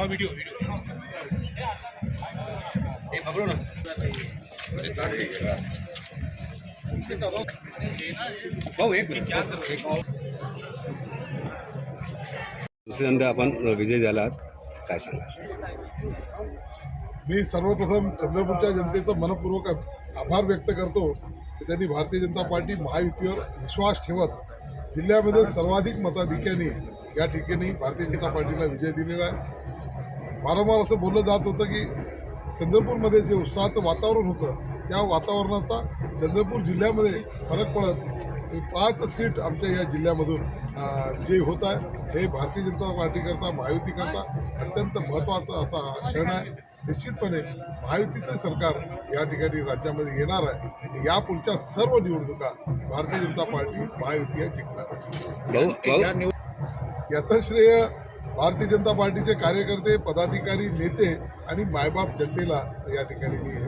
हा video video हे पकडू ना। भाऊ एक मिनिट। दुसऱ्यांदा आपण विजय झाला आहात काय सांगा? मी सर्वप्रथम चंद्रपूरच्या जनतेचं मनपूर्वक आभार व्यक्त करतो की त्यांनी भारतीय जनता पार्टी महायुतीवर विश्वास ठेवत जिल्ह्यामध्ये सर्वाधिक मताधिक्याने या ठिकाणी भारतीय जनता पार्टीला विजय दिलेला आहे. वारंवार असं बोललं जात होतं की चंद्रपूरमध्ये जे उत्साहाचं वातावरण होतं त्या वातावरणाचा चंद्रपूर जिल्ह्यामध्ये फरक पडत पाच सीट आमच्या या जिल्ह्यामधून विजयी होत आहे हे भारतीय जनता पार्टीकरता महायुतीकरता अत्यंत महत्त्वाचा असा क्षण आहे. निश्चितपणे महायुतीचे सरकार या ठिकाणी राज्यामध्ये येणार आहे. आणि यापुढच्या सर्व निवडणुका भारतीय जनता पार्टी महायुती या जिंकणार. याचं श्रेय भारतीय जनता पार्टीचे कार्यकर्ते पदाधिकारी नेते आणि मायबाप जनतेला या ठिकाणी मी